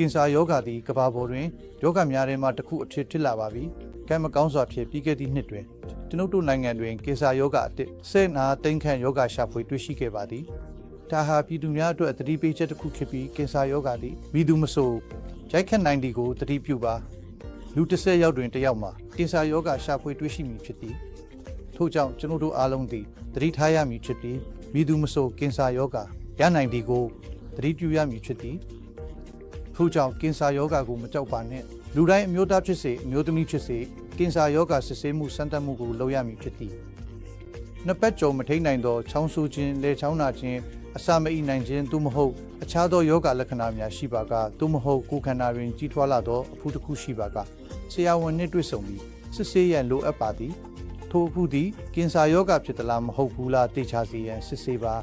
ကင်ဆာယောဂသည်ကမ္ဘာပေါ်တွင်ယောဂများထဲမှတစ်ခုအဖြစ်ဖြစ်လာပါပြီ။ကံမကောင်းစွာဖြစ်ပြီးခဲ့သည့်နှစ်တွင်ကျွန်ုပ်တို့နိုင်ငံတွင်ကင်ဆာယောဂအတစ်စိတ်နာတိမ်ခန့်ယောဂရှာဖွေတွေ့ရှိခဲ့ပါသည်။ဒါဟာပြည်သူများအတွက်သတိပေးချက်တစ်ခုဖြစ်ပြီးကင်ဆာယောဂသည်မိသူမဆိုရိုက်ခတ်နိုင်သည်ကိုသတိပြုပါလူတစ်ဆက်ယောက်တွင်တစ်ယောက်မှာကင်ဆာယောဂရှာဖွေတွေ့ရှိမည်ဖြစ်သည်။ထို့ကြောင့်ကျွန်ုပ်တို့အားလုံးသည်သတိထားရမည်ဖြစ်ပြီးမိသူမဆိုကင်ဆာယောဂရနိုင်သည်ကိုသတိပြုရမည်ဖြစ်သည်။ ထို့ကြောင့်ကင်ဆာယောဂါကိုမကြောက်ပါနဲ့လူတိုင်းအမျိုးသားဖြစ်စေအမျိုးသမီးဖြစ်စေကင်ဆာယောဂါစစ်ဆေးမှုစမ်းသပ်မှုကိုလုပ်ရမည်ဖြစ်သည်နှစ်ပတ်ကြုံမထိန်နိုင်သောချောင်းဆိုးခြင်းလေချောင်းနာခြင်းအစာမအီနိုင်ခြင်းသို့မဟုတ်အခြားသောယောဂလက္ခဏာများရှိပါကသို့မဟုတ်ကိုယ်ခန္ဓာတွင်ကြီးထွားလာသောအဖူးတစ်ခုရှိပါကဆရာဝန်နှင့်တွေ့ဆုံပြီးစစ်ဆေးရန်လိုအပ်ပါသည်ထိုအဖူးသည်ကင်ဆာယောဂါဖြစ်သလားမဟုတ်ဘူးလားသိချစေရန်စစ်ဆေးပါ